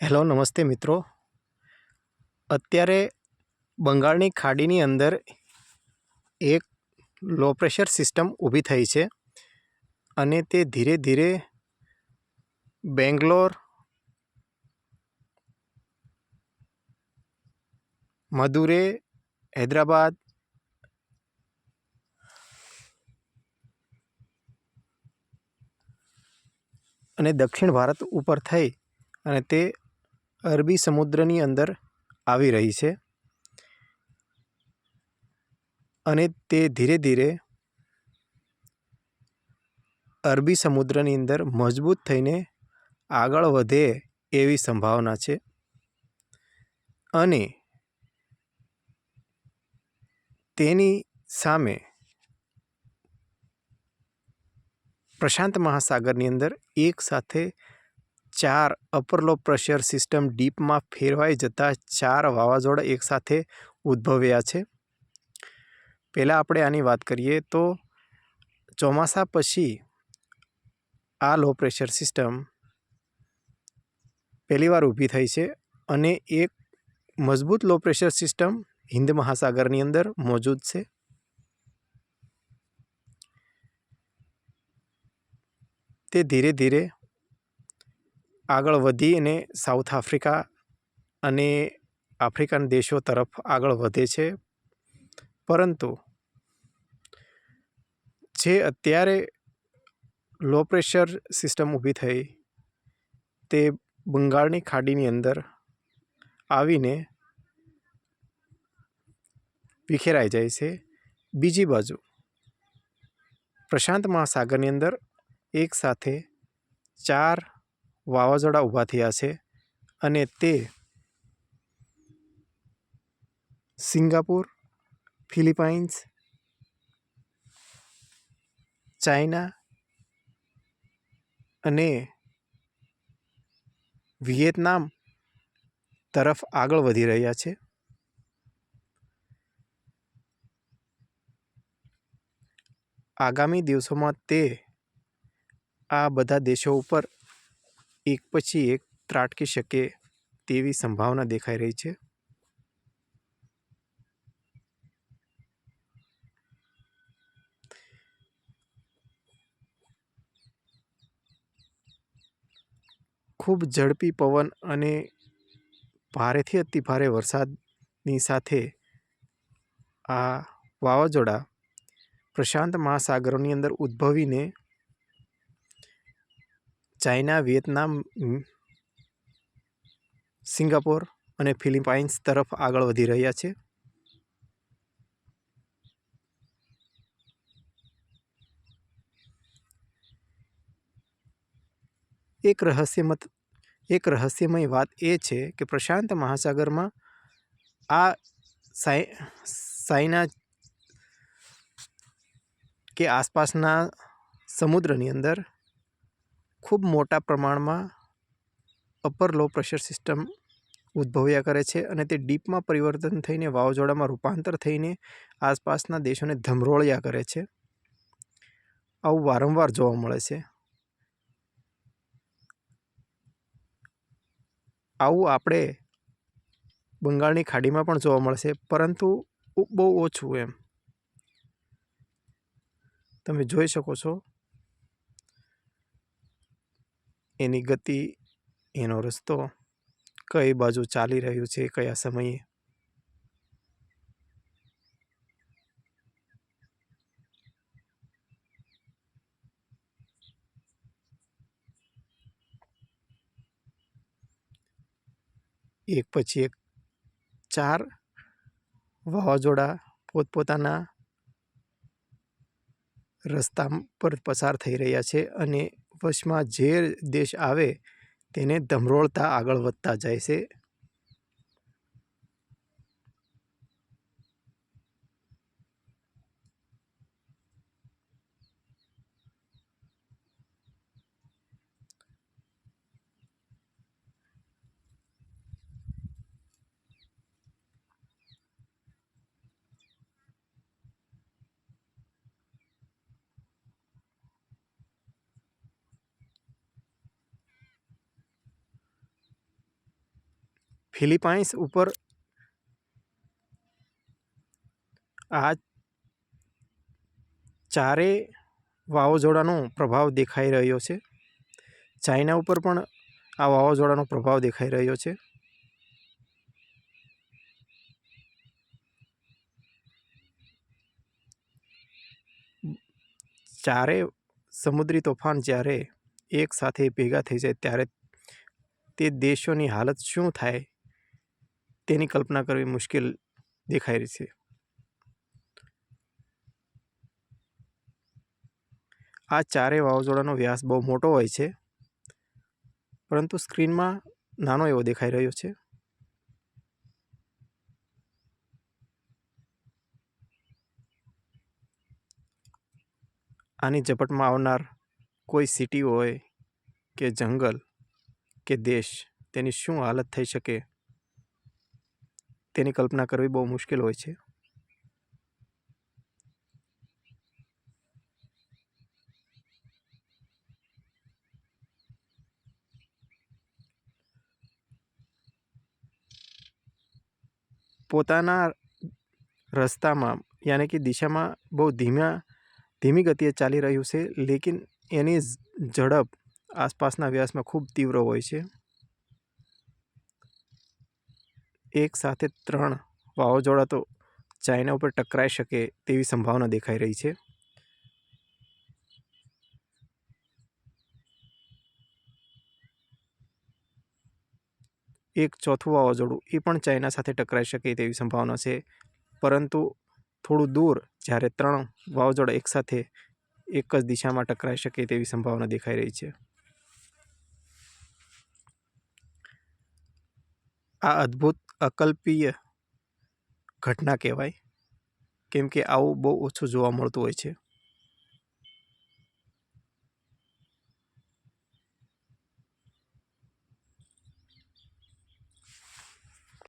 Hello, નમસ્તે મિત્રો. અત્યારે બંગાળની ખાડીની અંદર એક લો પ્રેશર સિસ્ટમ ઊભી થઈ છે અને તે ધીરે ધીરે બેંગ્લોર, મદુરે, હૈદરાબાદ, અને દક્ષિણ ભારત ઉપર થઈ અને તે અરબી સમુદ્રની અંદર આવી રહી છે અને તે ધીરે ધીરે અરબી સમુદ્રની અંદર મજબૂત થઈને આગળ વધે એવી સંભાવના છે. અને તેની સામે પ્રશાંત મહાસાગરની અંદર એક સાથે ચાર અપર લો પ્રેશર સિસ્ટમ ડીપમાં ફેરવાઈ જતા ચાર વાવાઝોડા એકસાથે ઉદ્ભવ્યા છે. પહેલાં આપણે આની વાત કરીએ તો ચોમાસા પછી આ લો પ્રેશર સિસ્ટમ પહેલીવાર ઊભી થઈ છે અને એક મજબૂત લો પ્રેશર સિસ્ટમ હિન્દ મહાસાગરની અંદર મોજૂદ છે. તે ધીરે ધીરે આગળ વધી અને સાઉથ આફ્રિકા અને આફ્રિકન દેશો તરફ આગળ વધે છે. પરંતુ જે અત્યારે લો પ્રેશર સિસ્ટમ ઊભી થઈ તે બંગાળની ખાડીની અંદર આવીને વિખેરાઈ જાય છે. બીજી બાજુ પ્રશાંત મહાસાગરની અંદર એક સાથે ચાર વાવાઝોડા ઊભા થયા છે અને તે સિંગાપુર, ફિલિપાઇન્સ, ચાઇના અને વિયેતનામ તરફ આગળ વધી રહ્યા છે. આગામી દિવસોમાં તે આ બધા દેશો ઉપર એક પછી એક ત્રાટકી શકે તેવી સંભાવના દેખાઈ રહી છે. ખૂબ ઝડપી પવન અને ભારેથી અતિ ભારે વરસાદની સાથે આ વાવાઝોડા પ્રશાંત મહાસાગરોની અંદર ઉદ્ભવીને ચાઇના, વિયેતનામ સિંગાપોર અને ફિલિપાઇન્સ તરફ આગળ વધી રહ્યા છે. એક રહસ્યમત, એક રહસ્યમય વાત એ છે કે પ્રશાંત મહાસાગરમાં આ સાઈના કે આસપાસના સમુદ્રની અંદર ખૂબ મોટા પ્રમાણમાં અપર લો પ્રેશર સિસ્ટમ ઉદ્ભવ્યા કરે છે અને તે ડીપમાં પરિવર્તન થઈને વાવાઝોડામાં રૂપાંતર થઈને આસપાસના દેશોને ધમરોળ્યા કરે છે. આવું વારંવાર જોવા મળે છે. આવું આપણે બંગાળની ખાડીમાં પણ જોવા મળશે, પરંતુ બહુ ઓછું એમ. તમે જોઈ શકો છો એની ગતિ એનો રસ્તો કઈ બાજુ ચાલી રહ્યું છે કયા સમયે? એક પછી એક ચાર વાવાઝોડા પોતપોતાના રસ્તા પર પસાર થઈ રહ્યા છે અને વચમાં જે દેશ આવે તેને ધમરોળતા આગળ વધતા જાય છે. ફિલિપાઇન્સ ઉપર આ ચારે વાવાઝોડાનો પ્રભાવ દેખાઈ રહ્યો છે. ચાઇના ઉપર પણ આ વાવાઝોડાનો પ્રભાવ દેખાઈ રહ્યો છે. ચારે સમુદ્રી તોફાન જ્યારે એક સાથે ભેગા થઈ જાય ત્યારે તે દેશોની હાલત શું થાય તેની કલ્પના કરવી મુશ્કેલ દેખાઈ રહી છે. આ ચારે વાવાઝોડાનો વ્યાસ બહુ મોટો હોય છે, પરંતુ સ્ક્રીનમાં નાનો એવો દેખાઈ રહ્યો છે. આની ઝપટમાં આવનાર કોઈ સિટી હોય કે જંગલ કે દેશ, તેની શું હાલત થઈ શકે? તેની કલ્પના કરવી બહુ મુશ્કેલ હોય છે. પોતાના રસ્તામાં, યાની કે દિશામાં બહુ ધીમા ધીમી ગતિએ ચાલી રહ્યું છે, લેકિન એની ઝડપ આસપાસના વ્યાસમાં ખૂબ તીવ્ર હોય છે. એક સાથે ત્રણ વાવાઝોડા તો ચાઇના ઉપર ટકરાઈ શકે તેવી સંભાવના દેખાઈ રહી છે. એક ચોથું વાવાઝોડું એ પણ ચાઇના સાથે ટકરાઈ શકે તેવી સંભાવના છે, પરંતુ થોડું દૂર જ્યારે ત્રણ વાવાઝોડા એકસાથે એક જ દિશામાં ટકરાઈ શકે તેવી સંભાવના દેખાઈ રહી છે. આ અદ્ભુત અકલ્પીય ઘટના કહેવાય. કેમ કે આવું બહુ ઓછું જોવા મળતું હોય છે.